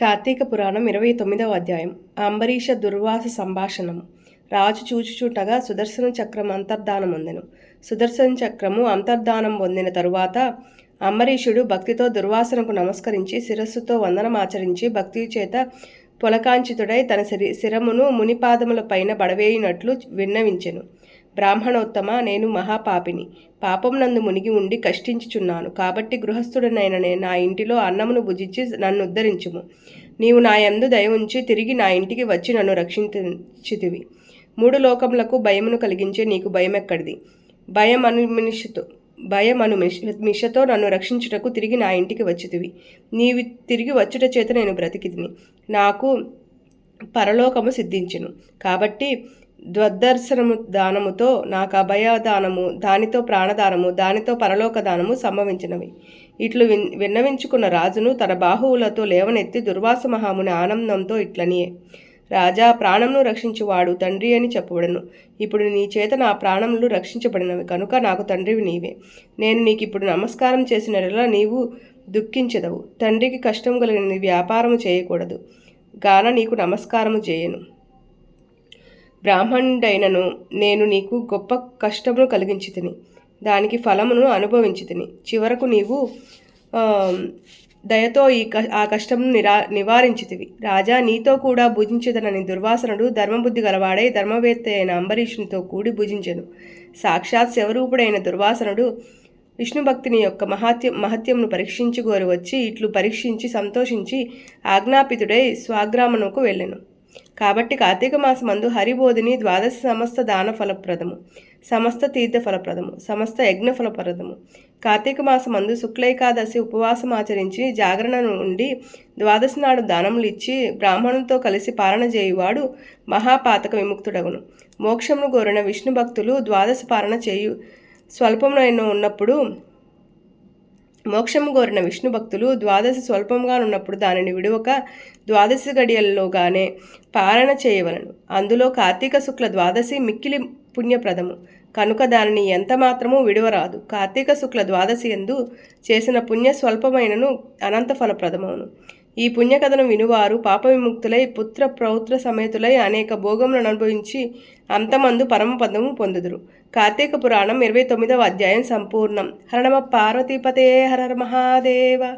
కార్తీక పురాణం ఇరవై తొమ్మిదవ అధ్యాయం. అంబరీష దుర్వాస సంభాషణము రాజు చూచుచూటగా సుదర్శన చక్రం అంతర్ధానం పొందెను. సుదర్శన చక్రము అంతర్ధానం పొందిన తరువాత అంబరీషుడు భక్తితో దుర్వాసనకు నమస్కరించి శిరస్సుతో వందనమాచరించి భక్తి చేత పొలకాంచితుడై తన శిరమును మునిపాదముల పైన బడవేయినట్లు విన్నవించెను. బ్రాహ్మణోత్తమ నేను మహాపాపిని. పాపం నందు మునిగి ఉండి కష్టించుచున్నాను. కాబట్టి గృహస్థుడనైన నా ఇంటిలో అన్నమును భుజించి నన్ను ఉద్ధరించుము నీవు నా యందు దయ ఉంచి తిరిగి నా ఇంటికి వచ్చి నన్ను రక్షించితివి. మూడు లోకములకు భయమును కలిగించే నీకు భయమెక్కడిది. భయం అనుమిషతో భయం అను మిషతో నన్ను రక్షించుటకు తిరిగి నా ఇంటికి వచ్చితివి. నీవి తిరిగి వచ్చుట చేత నేను బ్రతికితిని. నాకు పరలోకము సిద్ధించును. కాబట్టి ద్వదర్శనము దానముతో నాకు అభయదానము దానితో ప్రాణదానము దానితో పరలోక దానము సంభవించినవి. ఇట్లు విన్ విన్నవించుకున్న రాజును తన బాహువులతో లేవనెత్తి దుర్వాస మహాముని ఆనందంతో ఇట్లనియే. రాజా ప్రాణమును రక్షించువాడు తండ్రి అని చెప్పబడను. ఇప్పుడు నీ చేత నా ప్రాణములు రక్షించబడినవి కనుక నాకు తండ్రివి నీవే. నేను నీకు ఇప్పుడు నమస్కారం చేసిన నీవు దుఃఖించదవు. తండ్రికి కష్టం కలిగిన వ్యాపారము చేయకూడదు. గాన నీకు నమస్కారము చేయను. బ్రాహ్మణుడైనను నేను నీకు గొప్ప కష్టమును కలిగించి తిని దానికి ఫలమును అనుభవించి తిని. చివరకు నీవు దయతో ఈ ఆ కష్టమును నిరా నివారించితివి రాజా నీతో కూడా భుజించదనని దుర్వాసనుడు ధర్మబుద్ధి గలవాడై ధర్మవేత్త అయిన అంబరీషునితో కూడి భుజించెను. సాక్షాత్ శివరూపుడైన దుర్వాసనుడు విష్ణుభక్తిని యొక్క మహాత్యం మహత్యమును పరీక్షించి గోరు వచ్చి ఇట్లు పరీక్షించి సంతోషించి ఆజ్ఞాపితుడై స్వాగ్రామణకు వెళ్ళెను. కాబట్టి కార్తీక మాసమందు హరిబోధిని ద్వాదశ సమస్త దాన ఫలప్రదము సమస్త తీర్థ ఫలప్రదము సమస్త యజ్ఞ ఫలప్రదము. కార్తీక మాసమందు శుక్లైకాదశి ఉపవాసం ఆచరించి జాగరణ నుండి ద్వాదశి నాడు దానములు ఇచ్చి బ్రాహ్మణులతో కలిసి పాలన చేయువాడు మహాపాతక విముక్తుడగును. మోక్షమును కోరిన విష్ణు భక్తులు ద్వాదశ పాలన చేయు స్వల్పమునైన ఉన్నప్పుడు మోక్షము కోరిన విష్ణు భక్తులు ద్వాదశి స్వల్పంగా ఉన్నప్పుడు దానిని విడువక ద్వాదశి గడియల్లోగానే పాలన చేయవలను. అందులో కార్తీక శుక్ల ద్వాదశి మిక్కిలి పుణ్యప్రదము. కనుక దానిని ఎంత మాత్రమూ విడవరాదు. కార్తీక శుక్ల ద్వాదశి ఎందు చేసిన పుణ్య స్వల్పమైనను అనంత ఫలప్రదమవును. ఈ పుణ్యకథను వినువారు పాప విముక్తులై పుత్ర ప్రౌత్ర సమేతులై అనేక భోగములను అనుభవించి అంతమందు పరమపదము పొందుదురు. కార్తీక పురాణం ఇరవై తొమ్మిదవ అధ్యాయం సంపూర్ణం. హరణమ పార్వతీపతే హర మహాదేవ.